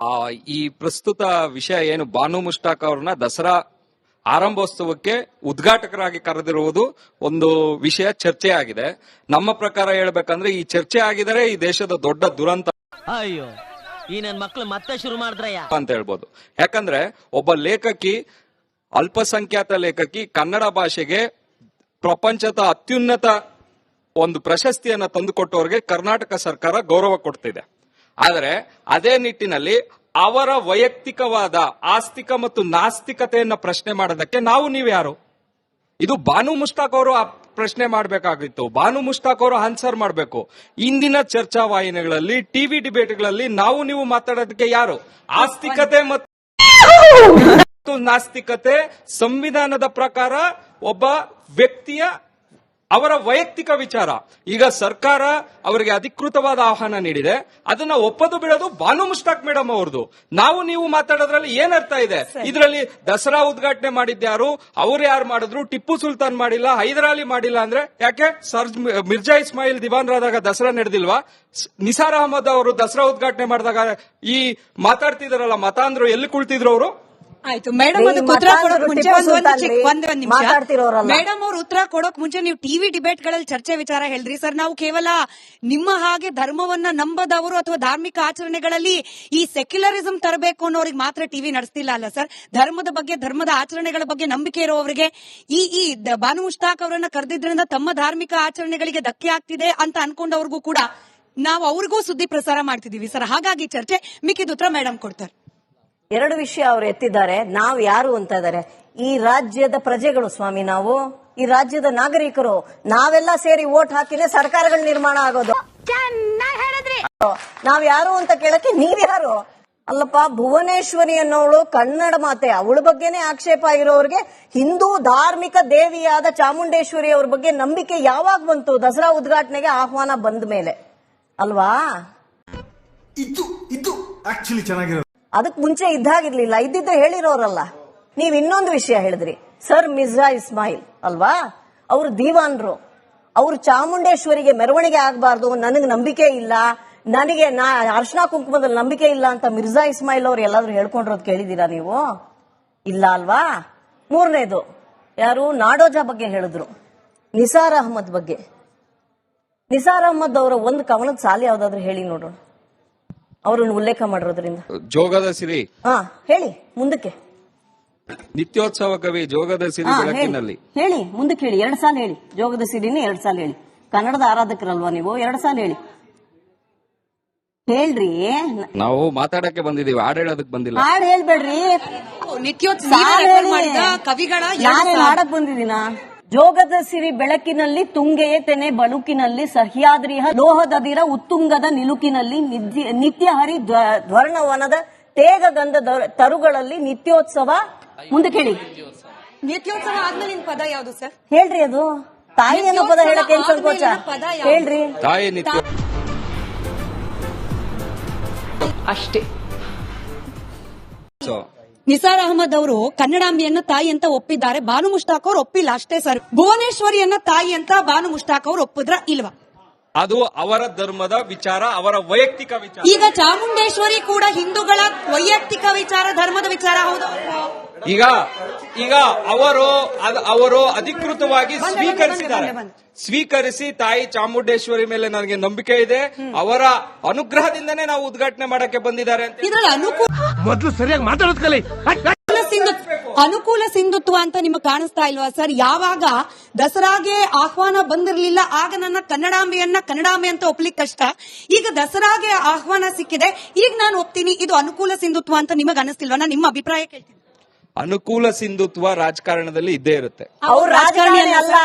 ಆ, ಈ ಪ್ರಸ್ತುತ ವಿಷಯ ಏನು ಬಾನು ಮುಷ್ಟಾಕ್ ಅವ್ರನ್ನ ದಸರಾ ಆರಂಭೋತ್ಸವಕ್ಕೆ ಉದ್ಘಾಟಕರಾಗಿ ಕರೆದಿರುವುದು ಒಂದು ವಿಷಯ ಚರ್ಚೆ ಆಗಿದೆ ನಮ್ಮ ಪ್ರಕಾರ ಹೇಳ್ಬೇಕಂದ್ರೆ ಈ ಚರ್ಚೆ ಆಗಿದರೆ ಈ ದೇಶದ ದೊಡ್ಡ ದುರಂತ ಅಯ್ಯೋ ಈ ನನ್ನ ಮಕ್ಕಳು ಮತ್ತೆ ಶುರು ಮಾಡಿದ್ರಯ್ಯ? ಅಂತ ಹೇಳ್ಬೋದು. ಯಾಕಂದ್ರೆ ಒಬ್ಬ ಲೇಖಕಿ ಅಲ್ಪಸಂಖ್ಯಾತ ಲೇಖಕಿ ಕನ್ನಡ ಭಾಷೆಗೆ ಪ್ರಪಂಚದ ಅತ್ಯುನ್ನತ ಒಂದು ಪ್ರಶಸ್ತಿಯನ್ನ ತಂದುಕೊಟ್ಟವರಿಗೆ ಕರ್ನಾಟಕ ಸರ್ಕಾರ ಗೌರವ ಕೊಡ್ತಿದೆ. ಆದರೆ ಅದೇ ನಿಟ್ಟಿನಲ್ಲಿ ಅವರ ವೈಯಕ್ತಿಕವಾದ ಆಸ್ತಿಕ ಮತ್ತು ನಾಸ್ತಿಕತೆಯನ್ನ ಪ್ರಶ್ನೆ ಮಾಡೋದಕ್ಕೆ ನಾವು ನೀವು ಯಾರು? ಇದು ಬಾನು ಮುಷ್ತಾಕ್ ಅವರು ಆ ಪ್ರಶ್ನೆ ಮಾಡಬೇಕಾಗಿತ್ತು. ಬಾನು ಮುಷ್ತಾಕ್ ಅವರು ಆನ್ಸರ್ ಮಾಡಬೇಕು. ಇಂದಿನ ಚರ್ಚಾ ವಾಹಿನಿಗಳಲ್ಲಿ ಟಿವಿ ಡಿಬೇಟ್ಗಳಲ್ಲಿ ನಾವು ನೀವು ಮಾತಾಡೋದಕ್ಕೆ ಯಾರು? ಆಸ್ತಿಕತೆ ಮತ್ತು ನಾಸ್ತಿಕತೆ ಸಂವಿಧಾನದ ಪ್ರಕಾರ ಒಬ್ಬ ವ್ಯಕ್ತಿಯ ಅವರ ವೈಯಕ್ತಿಕ ವಿಚಾರ. ಈಗ ಸರ್ಕಾರ ಅವರಿಗೆ ಅಧಿಕೃತವಾದ ಆಹ್ವಾನ ನೀಡಿದೆ. ಅದನ್ನ ಒಪ್ಪದು ಬಿಡೋದು ಬಾನು ಮುಸ್ತಾಕ್ ಮೇಡಮ್ ಅವ್ರದ್ದು. ನಾವು ನೀವು ಮಾತಾಡೋದ್ರಲ್ಲಿ ಏನ್ ಅರ್ಥ ಇದೆ? ಇದರಲ್ಲಿ ದಸರಾ ಉದ್ಘಾಟನೆ ಮಾಡಿದ್ಯಾರು ಅವ್ರು ಯಾರು ಮಾಡಿದ್ರು? ಟಿಪ್ಪು ಸುಲ್ತಾನ್ ಮಾಡಿಲ್ಲ ಹೈದರಾಲಿ ಮಾಡಿಲ್ಲ ಅಂದ್ರೆ ಯಾಕೆ? ಸರ್ ಮಿರ್ಜಾ ಇಸ್ಮಾಯಿಲ್ ದಿವಾನ್ರಾದಾಗ ದಸರಾ ನಡೆದಿಲ್ವಾ? ನಿಸಾರ್ ಅಹಮದ್ ಅವರು ದಸರಾ ಉದ್ಘಾಟನೆ ಮಾಡಿದಾಗ ಈ ಮಾತಾಡ್ತಿದಾರಲ್ಲ ಮತಾಂದ್ರು ಎಲ್ಲಿ ಕುಳಿತಿದ್ರು ಅವರು? ಆಯ್ತು. ಮೇಡಮ್ ಅದಕ್ಕೆ ಉತ್ತರ ಕೊಡೋಕ್ ಮುಂಚೆ ಒಂದ್ ಒಂದ್ ಸುಲ್ತಾನ್ರಿ ಒಂದ್ ಒಂದ್ ನಿಮಿಷ. ಮಾತಾಡ್ತಿರೋರಲ್ಲ. ಮೇಡಮ್ ಅವ್ರು ಉತ್ತರ ಕೊಡೋಕ್ ಮುಂಚೆ ನೀವು ಟಿವಿ ಡಿಬೇಟ್ಗಳಲ್ಲಿ ಚರ್ಚೆ ವಿಚಾರ ಹೇಳ್ರಿ. ಸರ್ ನಾವು ಕೇವಲ ನಿಮ್ಮ ಹಾಗೆ ಧರ್ಮವನ್ನ ನಂಬದವರು ಅಥವಾ ಧಾರ್ಮಿಕ ಆಚರಣೆಗಳಲ್ಲಿ ಈ ಸೆಕ್ಯುಲರಿಸಂ ತರಬೇಕು ಅನ್ನೋರಿಗೆ ಮಾತ್ರ ಟಿವಿ ನಡೆಸ್ತಿಲ್ಲ ಅಲ್ಲ ಸರ್? ಧರ್ಮದ ಬಗ್ಗೆ ಧರ್ಮದ ಆಚರಣೆಗಳ ಬಗ್ಗೆ ನಂಬಿಕೆ ಇರೋವರಿಗೆ ಈ ಈ ದ- ಬಾನು ಮುಷ್ತಾಕ್ ಅವರನ್ನ ಕರೆದಿದ್ರಿಂದ ತಮ್ಮ ಧಾರ್ಮಿಕ ಆಚರಣೆಗಳಿಗೆ ಧಕ್ಕೆ ಆಗ್ತಿದೆ ಅಂತ ಅನ್ಕೊಂಡವ್ರಿಗೂ ಕೂಡ ನಾವು ಅವ್ರಿಗೂ ಸುದ್ದಿ ಪ್ರಸಾರ ಮಾಡ್ತಿದೀವಿ ಸರ್. ಹಾಗಾಗಿ ಚರ್ಚೆ ಮಿಕ್ಕಿದ ಉತ್ತರ ಮೇಡಮ್ ಕೊಡ್ತಾರೆ. ಎರಡು ವಿಷಯ ಅವರು ಎತ್ತಿದ್ದಾರೆ. ನಾವು ಯಾರು ಅಂತ ಇದ್ದಾರೆ. ಈ ರಾಜ್ಯದ ಪ್ರಜೆಗಳು ಸ್ವಾಮಿ ನಾವು ಈ ರಾಜ್ಯದ ನಾಗರಿಕರು ನಾವೆಲ್ಲ ಸೇರಿ ವೋಟ್ ಹಾಕಿನೇ ಸರ್ಕಾರಗಳು ನಿರ್ಮಾಣ ಆಗೋದು. ನಾವ್ ಯಾರು ಅಂತ ಕೇಳಕ್ಕೆ ನೀವ್ಯಾರು ಅಲ್ಲಪ್ಪ ಭುವನೇಶ್ವರಿ ಅನ್ನೋಳು ಕನ್ನಡ ಮಾತೆ. ಅವಳ ಬಗ್ಗೆನೇ ಆಕ್ಷೇಪ ಇರೋರಿಗೆ ಹಿಂದೂ ಧಾರ್ಮಿಕ ದೇವಿಯಾದ ಚಾಮುಂಡೇಶ್ವರಿ ಅವ್ರ ಬಗ್ಗೆ ನಂಬಿಕೆ ಯಾವಾಗ ಬಂತು? ದಸರಾ ಉದ್ಘಾಟನೆಗೆ ಆಹ್ವಾನ ಬಂದ ಮೇಲೆ ಅಲ್ವಾ? ಇದು ಇದು ಆಕ್ಚುಲಿ ಚೆನ್ನಾಗಿರೋದು. ಅದಕ್ ಮುಂಚೆ ಇದ್ದಾಗಿರ್ಲಿಲ್ಲ. ಇದ್ದಿದ್ದು ಹೇಳಿರೋರಲ್ಲ. ನೀವ್ ಇನ್ನೊಂದು ವಿಷಯ ಹೇಳಿದ್ರಿ. ಸರ್ ಮಿರ್ಜಾ ಇಸ್ಮಾಯಿಲ್, ಅಲ್ವಾ? ಅವ್ರು ದೀವಾನ್ರು. ಅವ್ರು ಚಾಮುಂಡೇಶ್ವರಿಗೆ ಮೆರವಣಿಗೆ ಆಗಬಾರ್ದು. ನನಗೆ ನಂಬಿಕೆ ಇಲ್ಲ. ನನಗೆ ನಾ, ಅರ್ಶನಾ ಕುಂಕುಮದಲ್ಲಿ ನಂಬಿಕೆ ಇಲ್ಲ ಅಂತ ಮಿರ್ಜಾ ಇಸ್ಮಾಯಿಲ್ ಅವ್ರು ಎಲ್ಲಾದ್ರೂ ಹೇಳ್ಕೊಂಡಿರೋದು ಕೇಳಿದೀರಾ ನೀವು? ಇಲ್ಲ ಅಲ್ವಾ? ಮೂರನೇದು, ಯಾರು? ನಾಡೋಜ ಬಗ್ಗೆ ಹೇಳಿದ್ರು. ನಿಸಾರ್ ಅಹಮದ್ ಬಗ್ಗೆ. ನಿಸಾರ್ ಅಹಮದ್ ಅವರ ಒಂದು ಕವನದ ಸಾಲಿ ಯಾವ್ದಾದ್ರು ಹೇಳಿ ನೋಡೋಣ. ಅವ್ರನ್ನ ಉಲ್ಲೇಖ ಮಾಡಿರೋದ್ರಿಂದ. ಜೋಗದ ಸಿರಿ. ಹಾ ಹೇಳಿ ಮುಂದಕ್ಕೆ. ನಿತ್ಯೋತ್ಸವ ಕವಿ ಜೋಗದ ಸಿರಿ ಹಾ, ಹೇಳಿ. ಬೆಳಕಿನಲ್ಲಿ. ಹೇಳಿ ಮುಂದಕ್ಕೆ ಹೇಳಿ ಎರಡ್ ಸಾಲ ಹೇಳಿ. ಜೋಗದ ಸಿರಿನೇ ಎರಡ್ ಸಾಲ ಹೇಳಿ. ಕನ್ನಡದ ಆರಾಧಕರಲ್ವಾ ನೀವು? ಎರಡ್ ಸಾಲ ಹೇಳಿ. ಹೇಳ್ರಿ. ನಾವು ಮಾತಾಡಕ್ಕೆ ಬಂದಿದೀವಿ ಹಾಡ್ ಹೇಳೋದಕ್ ಬಂದಿಲ್ಲ. ಹಾಡ್ ಹೇಳ್ಬೇಡ್ರಿ. ನಿತ್ಯೋತ್ಸವ ಸಾಲ್ ಹೇಳಿ. ಮಾಡಿದ ಕವಿಗಳ ಯಾರು. ಹಾಡಕ್ ಬಂದಿದ್ದೀನ? ಜೋಗದ ಸಿರಿ ಬೆಳಕಿನಲ್ಲಿ ತುಂಗೆಯ ತೆನೆ ಬಳುಕಿನಲ್ಲಿ ಸಹ್ಯಾದ್ರಿಯ ಲೋಹದದಿರ ಉತ್ತುಂಗದ ನಿಲುಕಿನಲ್ಲಿ ನಿತ್ಯ ಹರಿ ಧ್ವ- ಧ್ವರ್ಣವನದ ತೇಗ ಗಂಧ ತರುಗಳಲ್ಲಿ ನಿತ್ಯೋತ್ಸವ. ಮುಂದೆ ಕೇಳಿ. ನಿತ್ಯೋತ್ಸವ ಆದ್ಮೇಲೆ ನಿಮ್ ಪದ ಯಾವ್ದು ಸರ್? ಹೇಳ್ರಿ ಅದು. ತಾಯಿ ಅನ್ನೋ ಪದ ಹೇಳಕ್ಕೆ ಹೇಳಕ್ ಏನ್ ಸಂಕೋಚ ಆದ್ಮೇಲಿನ? ಹೇಳ್ರಿ. ತಾಯಿ ನಿತ್ಯ ಅಷ್ಟೇ. ಸೊ, ನಿಸಾರ್ ಅಹಮದ್ ಅವರು ಕನ್ನಡಾಂಬಿಯನ್ನ ತಾಯಿ ಅಂತ ಒಪ್ಪಿದ್ದಾರೆ. ಬಾನು ಮುಷ್ತಾಕ್ ಅವರು ಒಪ್ಪಿಲ್ಲ ಅಷ್ಟೇ ಸರ್. ಭುವನೇಶ್ವರಿಯನ್ನ ತಾಯಿ ಅಂತ ಬಾನು ಮುಷ್ತಾಕ್ ಅವರು ಒಪ್ಪಿದ್ರ ಇಲ್ವಾ? ಅದು ಅವರ ಧರ್ಮದ ವಿಚಾರ ಅವರ ವೈಯಕ್ತಿಕ ವಿಚಾರ. ಈಗ ಚಾಮುಂಡೇಶ್ವರಿ ಕೂಡ ಹಿಂದೂಗಳ ವೈಯಕ್ತಿಕ ವಿಚಾರ ಧರ್ಮದ ವಿಚಾರ ಹೌದು? ಈಗ ಈಗ ಅವರು ಅವರು ಅಧಿಕೃತವಾಗಿ ಸ್ವೀಕರಿಸಿದ್ದಾರೆ. ಸ್ವೀಕರಿಸಿ ತಾಯಿ ಚಾಮುಂಡೇಶ್ವರಿ ಮೇಲೆ ನನಗೆ ನಂಬಿಕೆ ಇದೆ. ಅವರ ಅನುಗ್ರಹದಿಂದನೇ ನಾವು ಉದ್ಘಾಟನೆ ಮಾಡಕ್ಕೆ ಬಂದಿದ್ದಾರೆ ಅಂತ ಇದರಲ್ಲಿ ಅನುಕೂಲ ಮೊದ್ಲು ಸರಿಯಾಗಿ ಮಾತಾಡೋದ್ ಕಲಿ. ಸಿಂಧುತ್ವ ಅನುಕೂಲ ಸಿಂಧುತ್ವ ಅಂತ ನಿಮಗೆ ಕಾಣಿಸ್ತಾ ಇಲ್ವಾ ಸರ್? ಯಾವಾಗ ದಸರಾಗೆ ಆಹ್ವಾನ ಬಂದಿರಲಿಲ್ಲ ಆಗ ನನ್ನ ಕನ್ನಡಾಂಬೆಯನ್ನ ಕನ್ನಡಾಂಬೆ ಅಂತ ಒಪ್ಲಿಕ್ಕೆ ಕಷ್ಟ. ಈಗ ದಸರಾಗೆ ಆಹ್ವಾನ ಸಿಕ್ಕಿದೆ ಈಗ ನಾನು ಒಪ್ತೀನಿ ಇದು ಅನುಕೂಲ ಸಿಂಧುತ್ವ ಅಂತ ನಿಮಗೆ ಅನಿಸ್ತಿಲ್ವಾ? ನಾನು ನಿಮ್ಮ ಅಭಿಪ್ರಾಯ ಕೇಳ್ತೀನಿ. ಅನುಕೂಲ ಸಿಂಧುತ್ವ ರಾಜಕಾರಣದಲ್ಲಿ ಇದ್ದೇ ಇರುತ್ತೆ. ಅವ್ರು ರಾಜಕಾರಣಿ ಅಲ್ಲ.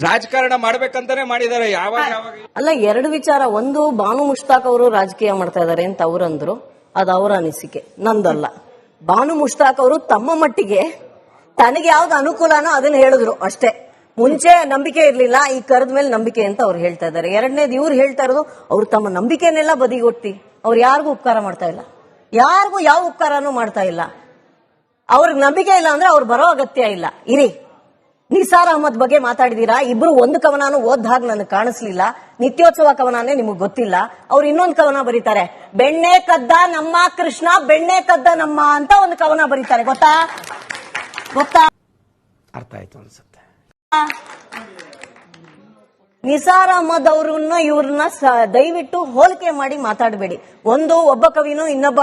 ರಾಜಕಾರಣ ಮಾಡ್ಬೇಕಂತಾನೆ ಮಾಡಿದ್ದಾರೆ ಯಾವಾಗ ಯಾವಾಗ? ಅಲ್ಲ ಎರಡು ವಿಚಾರ. ಒಂದು ಬಾನು ಮುಷ್ತಾಕ್ ಅವರು ರಾಜಕೀಯ ಮಾಡ್ತಾ ಇದಾರೆ ಅಂತ ಅವ್ರಂದ್ರು ಅದು ಅವರ ಅನಿಸಿಕೆ, ನಂದಲ್ಲ. ಬಾನು ಮುಷ್ತಾಕ್ ಅವರು ತಮ್ಮ ಮಟ್ಟಿಗೆ ತನಗೆ ಯಾವ್ದು ಅನುಕೂಲನೋ ಅದನ್ನ ಹೇಳಿದ್ರು ಅಷ್ಟೇ. ಮುಂಚೆ ನಂಬಿಕೆ ಇರಲಿಲ್ಲ, ಈ ಕರೆದ ಮೇಲೆ ನಂಬಿಕೆ ಅಂತ ಅವ್ರು ಹೇಳ್ತಾ ಇದ್ದಾರೆ. ಎರಡನೇದು ಇವ್ರು ಹೇಳ್ತಾ ಇರೋದು, ಅವ್ರು ತಮ್ಮ ನಂಬಿಕೆನೆಲ್ಲ ಬದಿಗೊಟ್ಟಿ, ಅವ್ರು ಯಾರಿಗೂ ಉಪಕಾರ ಮಾಡ್ತಾ ಇಲ್ಲ. ಯಾರಿಗೂ ಯಾವ ಉಪಕಾರನೂ ಮಾಡ್ತಾ ಇಲ್ಲ. ಅವ್ರಿಗೆ ನಂಬಿಕೆ ಇಲ್ಲ ಅಂದ್ರೆ ಅವ್ರು ಬರೋ ಅಗತ್ಯ ಇಲ್ಲ. ಇರಿ ನಿಸಾರ್ ಅಹಮದ್ ಬಗ್ಗೆ ಮಾತಾಡಿದೀರಾ? ಇಬ್ರು ಒಂದು ಕವನಾನು ಓದ್ ಹಾಗೆ ನನಗೆ ಕಾಣಿಸ್ಲಿಲ್ಲ. ನಿತ್ಯೋತ್ಸವ ಕವನಾನೇ ನಿಮಗೆ ಗೊತ್ತಿಲ್ಲ. ಅವ್ರು ಇನ್ನೊಂದು ಕವನ ಬರೀತಾರೆ ಬೆಣ್ಣೆ ಕದ್ದ ನಮ್ಮ ಕೃಷ್ಣ ಬೆಣ್ಣೆ ಕದ್ದ ನಮ್ಮ ಅಂತ ಒಂದು ಕವನ ಬರೀತಾರೆ. ಗೊತ್ತಾ? ಗೊತ್ತಾ? ಅರ್ಥ ಆಯ್ತು ಅನ್ಸುತ್ತೆ. ನಿಸಾರ್ ಅಹಮದ್ ಅವ್ರನ್ನ ಇವ್ರನ್ನ ದಯವಿಟ್ಟು ಹೋಲಿಕೆ ಮಾಡಿ ಮಾತಾಡಬೇಡಿ. ಒಂದು ಒಬ್ಬ ಕವಿನೋ ಇನ್ನೊಬ್ಬ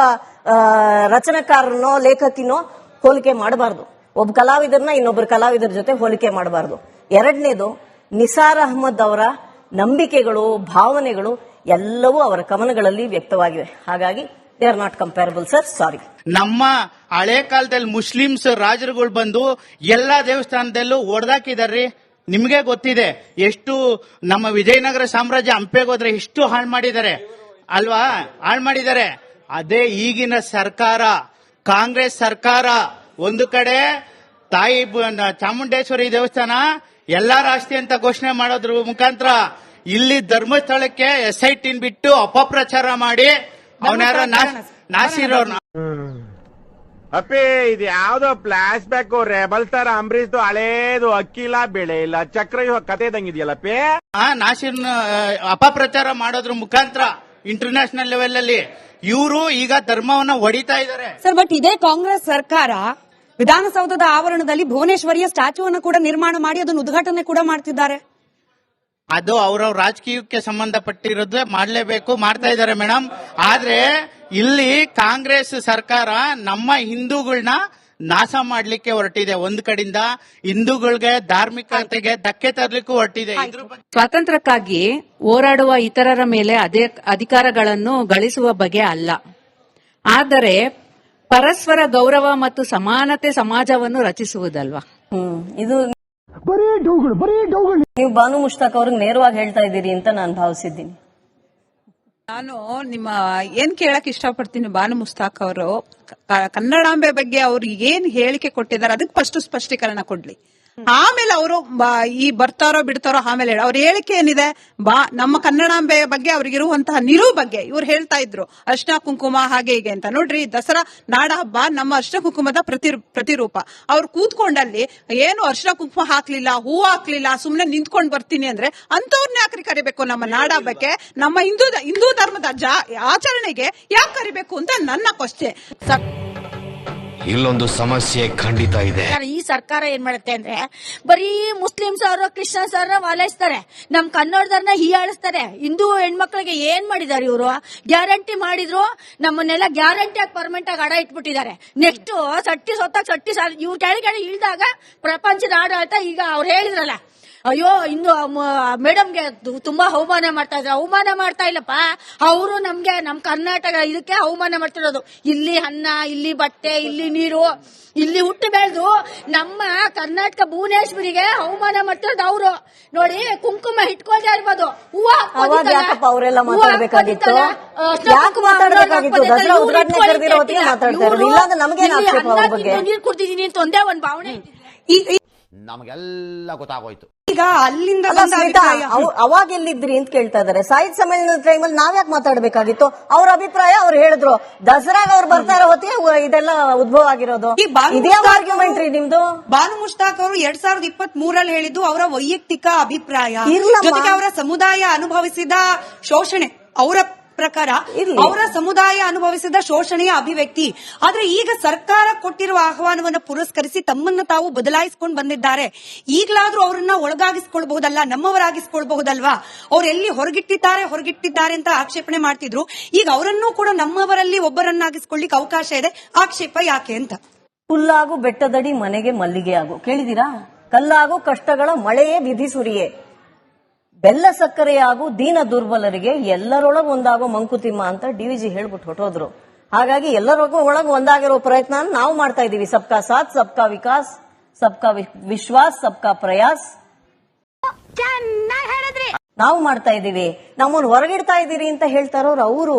ರಚನಾಕಾರನೋ ಲೇಖಕಿನೋ ಹೋಲಿಕೆ ಮಾಡಬಾರ್ದು. ಒಬ್ಬ ಕಲಾವಿದರನ್ನ ಇನ್ನೊಬ್ಬರ ಕಲಾವಿದರ ಜೊತೆ ಹೋಲಿಕೆ ಮಾಡಬಾರ್ದು. ಎರಡನೇದು, ನಿಸಾರ್ ಅಹಮದ್ ಅವರ ನಂಬಿಕೆಗಳು, ಭಾವನೆಗಳು ಎಲ್ಲವೂ ಅವರ ಕವನಗಳಲ್ಲಿ ವ್ಯಕ್ತವಾಗಿವೆ. ಹಾಗಾಗಿ they are not comparable sir sorry ನಮ್ಮ ಹಳೆ ಕಾಲದಲ್ಲಿ ಮುಸ್ಲಿಮ್ಸ್, ರಾಜರುಗಳು ಬಂದು ಎಲ್ಲಾ ದೇವಸ್ಥಾನದಲ್ಲೂ ಹೊಡೆದಾಕಿದಾರ್ರಿ ನಿಮ್ಗೆ ಗೊತ್ತಿದೆ, ಎಷ್ಟು ನಮ್ಮ ವಿಜಯನಗರ ಸಾಮ್ರಾಜ್ಯ ಹಂಪೆಗೋದ್ರೆ ಎಷ್ಟು ಹಾಳು ಮಾಡಿದ್ದಾರೆ. ಅಲ್ವಾ? ಹಾಳು ಮಾಡಿದ್ದಾರೆ. ಅದೇ ಈಗಿನ ಸರ್ಕಾರ, ಕಾಂಗ್ರೆಸ್ ಸರ್ಕಾರ ಒಂದು ಕಡೆ ತಾಯಿ ಚಾಮುಂಡೇಶ್ವರಿ ದೇವಸ್ಥಾನ ಎಲ್ಲಾ ರಾಷ್ಟ್ರೀಯ ಅಂತ ಘೋಷಣೆ ಮಾಡೋದ್ರ ಮುಖಾಂತರ ಇಲ್ಲಿ ಧರ್ಮಸ್ಥಳಕ್ಕೆ ಎಸ್ ಐ ಟಿನ್ ಬಿಟ್ಟು ಅಪಪ್ರಚಾರ ಮಾಡಿ ಅವನ್ಯಾರ ನಾಸಿರೋರ್ನ ಅಪ್ಪಿ ಇದು ಯಾವ್ದೋ ಫ್ಲಾಶ್ ಬ್ಯಾಕ್ ರೆಬಲ್ ತರ ಅಂಬರೀಶ್ ಹಳೇದು ಅಕ್ಕಿಲ್ಲ ಬೆಳೆ ಇಲ್ಲ ಚಕ್ರ ಇವಾಗ ಕತೆ ಇದಂಗಿದೆಯಲ್ಲಪ್ಪಿ ಆ ನಾಸಿರ್ನ ಆ, ಅಪಪ್ರಚಾರ ಮಾಡೋದ್ರ ಮುಖಾಂತರ ಇಂಟರ್ನ್ಯಾಷನಲ್ ಲೆವೆಲ್ ಅಲ್ಲಿ ಇವರು ಈಗ ಧರ್ಮವನ್ನ ಹೊಡಿತಾ ಇದ್ದಾರೆ. ಸರ್ ಬಟ್ ಇದೇ ಕಾಂಗ್ರೆಸ್ ಸರ್ಕಾರ ವಿಧಾನಸೌಧದ ಆವರಣದಲ್ಲಿ ಭುವನೇಶ್ವರಿಯ ಸ್ಟ್ಯಾಚ್ಯೂವನ್ನು ಕೂಡ ನಿರ್ಮಾಣ ಮಾಡಿ ಅದನ್ನು ಉದ್ಘಾಟನೆ ಕೂಡ ಮಾಡ್ತಿದ್ದಾರೆ. ಅದು ಅವರ ರಾಜಕೀಯಕ್ಕೆ ಸಂಬಂಧಪಟ್ಟಿರೋದು ಮಾಡಲೇಬೇಕು ಮಾಡ್ತಾ ಇದ್ದಾರೆ ಮೇಡಮ್ ಆದ್ರೆ ಇಲ್ಲಿ ಕಾಂಗ್ರೆಸ್ ಸರ್ಕಾರ ನಮ್ಮ ಹಿಂದೂಗಳನ್ನ ನಾಶ ಮಾಡ್ಲಿಕ್ಕೆ ಹೊರಟಿದೆ. ಒಂದ್ ಕಡೆಯಿಂದ ಹಿಂದೂಗಳಿಗೆ ಧಾರ್ಮಿಕತೆಗೆ ಧಕ್ಕೆ ತರಲಿಕ್ಕೂ ಹೊರಟಿದೆ. ಇದ್ರ ಸ್ವಾತಂತ್ರ್ಯಕ್ಕಾಗಿ ಹೋರಾಡುವ ಇತರರ ಮೇಲೆ ಅದೇ ಅಧಿಕಾರಗಳನ್ನು ಗಳಿಸುವ ಬಗೆ ಅಲ್ಲ. ಆದರೆ ಪರಸ್ಪರ ಗೌರವ ಮತ್ತು ಸಮಾನತೆ ಸಮಾಜವನ್ನು ರಚಿಸುವುದಲ್ವಾ? ಹ್ಮ್ ಇದು ನೀವು ಬಾನು ಮುಷ್ತಾಕ್ ಅವ್ರಿಗೆ ನೇರವಾಗಿ ಹೇಳ್ತಾ ಇದ್ದೀರಿ ಅಂತ ನಾನು ಭಾವಿಸಿದ್ದೀನಿ. ನಾನು ನಿಮ್ಮ ಏನ್ ಕೇಳಕ್ ಇಷ್ಟಪಡ್ತೀನಿ ಬಾನು ಮುಸ್ತಾಕ್ ಅವರು? ಕನ್ನಡಾಂಬೆ ಬಗ್ಗೆ ಅವ್ರು ಏನ್ ಹೇಳಿಕೆ ಕೊಟ್ಟಿದ್ದಾರೆ ಅದಕ್ಕೆ ಫಸ್ಟ್ ಸ್ಪಷ್ಟೀಕರಣ ಕೊಡ್ಲಿ. ಆಮೇಲೆ ಅವರು ಈ ಬರ್ತಾರೋ ಬಿಡ್ತಾರೋ ಆಮೇಲೆ ಹೇಳಿ. ಅವ್ರ ಹೇಳಿಕೆ ಏನಿದೆ? ಬಾ ನಮ್ಮ ಕನ್ನಡಾಂಬೆ ಬಗ್ಗೆ ಅವ್ರಿಗಿರುವಂತಹ ನಿಲುವು ಬಗ್ಗೆ ಇವ್ರು ಹೇಳ್ತಾ ಇದ್ರು. ಅರ್ಶನ ಕುಂಕುಮ ಹಾಗೆ ಹೀಗೆ ಅಂತ. ನೋಡ್ರಿ ದಸರಾ ನಾಡ ಹಬ್ಬ ನಮ್ಮ ಅರ್ಶನ ಕುಂಕುಮದ ಪ್ರತಿ ಪ್ರತಿರೂಪ. ಅವ್ರು ಕೂತ್ಕೊಂಡಲ್ಲಿ ಏನು ಅರ್ಶನ ಕುಂಕುಮ ಹಾಕ್ಲಿಲ್ಲ ಹೂ ಹಾಕ್ಲಿಲ್ಲ ಸುಮ್ನೆ ನಿಂತ್ಕೊಂಡ್ ಬರ್ತೀನಿ ಅಂದ್ರೆ ಅಂತವ್ರನ್ನ ಯಾಕ್ರಿ ಕರಿಬೇಕು ನಮ್ಮ ನಾಡ ಹಬ್ಬಕ್ಕೆ? ನಮ್ಮ ಹಿಂದೂ ಹಿಂದೂ ಧರ್ಮದ ಜಾ ಆಚರಣೆಗೆ ಯಾಕೆ ಕರಿಬೇಕು ಅಂತ ನನ್ನ ಕ್ವಶನ್ ಇಲ್ಲೊಂದು ಸಮಸ್ಯೆ ಖಂಡಿತ ಇದೆ. ಈ ಸರ್ಕಾರ ಏನ್ ಮಾಡುತ್ತೆ ಅಂದ್ರೆ ಬರೀ ಮುಸ್ಲಿಮ್ಸ್ ಅವರು ಕ್ರಿಶ್ಚಿಯನ್ಸ್ ಅವ್ರ ವಾಲೈಸ್ತಾರೆ ನಮ್ ಕನ್ನಡದವ್ರನ್ನ ಹೀಯಾಳಿಸ್ತಾರೆ. ಹಿಂದೂ ಹೆಣ್ಮಕ್ಳಿಗೆ ಏನ್ ಮಾಡಿದಾರೆ ಇವರು? ಗ್ಯಾರಂಟಿ ಮಾಡಿದ್ರು, ನಮ್ಮನ್ನೆಲ್ಲ ಗ್ಯಾರಂಟಿ ಆಗಿ ಪರ್ಮನೆಂಟ್ ಆಗಿ ಅಡ ಇಟ್ಬಿಟ್ಟಿದ್ದಾರೆ. ನೆಕ್ಸ್ಟ್ ಸಟ್ಟಿ ಸೊತ್ತಾಗ ಸಟ್ಟಿ ಇವ್ರು ಕೆಳಗಡೆ ಇಳಿದಾಗ ಪ್ರಪಂಚದ ಆಡಳಿತ ಈಗ ಅವ್ರು ಹೇಳಿದ್ರಲ್ಲ ಅಯ್ಯೋ ಇನ್ನು ಮೇಡಮ್ಗೆ ತುಂಬಾ ಅವಮಾನ ಮಾಡ್ತಾ ಇದ್ರೆ. ಅವಮಾನ ಮಾಡ್ತಾ ಇಲ್ಲಪ್ಪ. ಅವರು ನಮ್ಗೆ ನಮ್ ಕರ್ನಾಟಕ ಇದಕ್ಕೆ ಅವಮಾನ ಮಾಡ್ತಿರೋದು. ಇಲ್ಲಿ ಅನ್ನ ಇಲ್ಲಿ ಬಟ್ಟೆ ಇಲ್ಲಿ ನೀರು ಇಲ್ಲಿ ಹುಟ್ಟು ಬೆಳೆದು ನಮ್ಮ ಕರ್ನಾಟಕ ಭುವನೇಶ್ವರಿಗೆ ಅವಮಾನ ಮಾಡ್ತಿರೋದು ಅವರು. ನೋಡಿ ಕುಂಕುಮ ಇಟ್ಕೊಳ್ತಾ ಇರ್ಬೋದು. ಹೂವ ನೀರು ಕುಡ್ತಿದೀನಿ ಅಂತ ಒಂದೇ ಒಂದ್ ಭಾವನೆ. ನಮಗೆಲ್ಲ ಗೊತ್ತಾಗೋಯ್ತು. ಈಗ ಅಲ್ಲಿಂದ ಅವಾಗ ಎಲ್ಲಿದ್ರಿ ಅಂತ ಕೇಳ್ತಾ ಇದಾರೆ. ಸಾಹಿತ್ಯ ಸಮ್ಮೇಳನದ ಟೈಮಲ್ಲಿ ನಾವ್ಯಾಕೆ ಮಾತಾಡ್ಬೇಕಾಗಿತ್ತು? ಅವ್ರ ಅಭಿಪ್ರಾಯ ಅವ್ರು ಹೇಳಿದ್ರು. ದಸರಾಗ ಅವ್ರು ಬರ್ತಾ ಇರೋ ಹೊತ್ತಿಗೆ ಇದೆಲ್ಲ ಉದ್ಭವ ಆಗಿರೋದು. ಇದೇ ಆರ್ಗ್ಯುಮೆಂಟ್ ರೀ ನಿಮ್ದು? ಬಾನು ಮುಷ್ತಾಕ್ ಅವರು ಎರಡ್ ಸಾವಿರದ ಇಪ್ಪತ್ತ್ ಮೂರಲ್ಲಿ ಹೇಳಿದ್ದು ಅವರ ವೈಯಕ್ತಿಕ ಅಭಿಪ್ರಾಯ. ಜೊತೆಗೆ ಅವರ ಸಮುದಾಯ ಅನುಭವಿಸಿದ ಶೋಷಣೆ ಅವರ ಪ್ರಕಾರ. ಅವರ ಸಮುದಾಯ ಅನುಭವಿಸಿದ ಶೋಷಣೆಯ ಅಭಿವ್ಯಕ್ತಿ. ಆದ್ರೆ ಈಗ ಸರ್ಕಾರ ಕೊಟ್ಟಿರುವ ಆಹ್ವಾನವನ್ನು ಪುರಸ್ಕರಿಸಿ ತಮ್ಮನ್ನ ತಾವು ಬದಲಾಯಿಸಿಕೊಂಡು ಬಂದಿದ್ದಾರೆ. ಈಗಲಾದ್ರೂ ಅವರನ್ನ ಒಳಗಾಗಿಸ್ಕೊಳ್ಬಹುದಲ್ಲ ನಮ್ಮವರಾಗಿಸ್ಕೊಳ್ಬಹುದಲ್ವಾ? ಅವ್ರು ಎಲ್ಲಿ ಹೊರಗಿಟ್ಟಿದ್ದಾರೆ ಹೊರಗಿಟ್ಟಿದ್ದಾರೆ ಅಂತ ಆಕ್ಷೇಪಣೆ ಮಾಡ್ತಿದ್ರು. ಈಗ ಅವರನ್ನೂ ಕೂಡ ನಮ್ಮವರಲ್ಲಿ ಒಬ್ಬರನ್ನಾಗಿಸ್ಕೊಳ್ಳಿಕ್ಕೆ ಅವಕಾಶ ಇದೆ. ಆಕ್ಷೇಪ ಯಾಕೆ ಅಂತ. ಹುಲ್ಲಾಗು ಬೆಟ್ಟದಡಿ ಮನೆಗೆ ಮಲ್ಲಿಗೆ ಆಗು ಕೇಳಿದಿರಾ ಕಲ್ಲಾಗು ಕಷ್ಟಗಳ ಮಳೆಯೇ ವಿಧಿ ಸುರಿಯೇ. ಬೆಲ್ಲ ಸಕ್ಕರೆಯಾಗು ದೀನ ದುರ್ಬಲರಿಗೆ ಎಲ್ಲರೊಳಗೆ ಒಂದಾಗೋ ಮಂಕುತಿಮ್ಮ ಅಂತ ಡಿ ವಿ ಜಿ ಹೇಳ್ಬಿಟ್ಟು ಹೊಟ್ಟೋದ್ರು ಹಾಗಾಗಿ ಎಲ್ಲರಿಗೂ ಒಳಗೆ ಒಂದಾಗಿರೋ ಪ್ರಯತ್ನ ನಾವು ಮಾಡ್ತಾ ಇದೀವಿ ಸಬ್ಕಾ ಸಾಥ್ ಸಬ್ಕಾ ವಿಕಾಸ್ ಸಬ್ಕಾ ವಿಶ್ವಾಸ್ ಸಬ್ಕಾ ಪ್ರಯಾಸ್. ನಾವು ಮಾಡ್ತಾ ಇದೀವಿ ನಮ್ಮನ್ನು ಹೊರಗಿಡ್ತಾ ಇದೀರಿ ಅಂತ ಹೇಳ್ತಾರೋರು ಅವರು.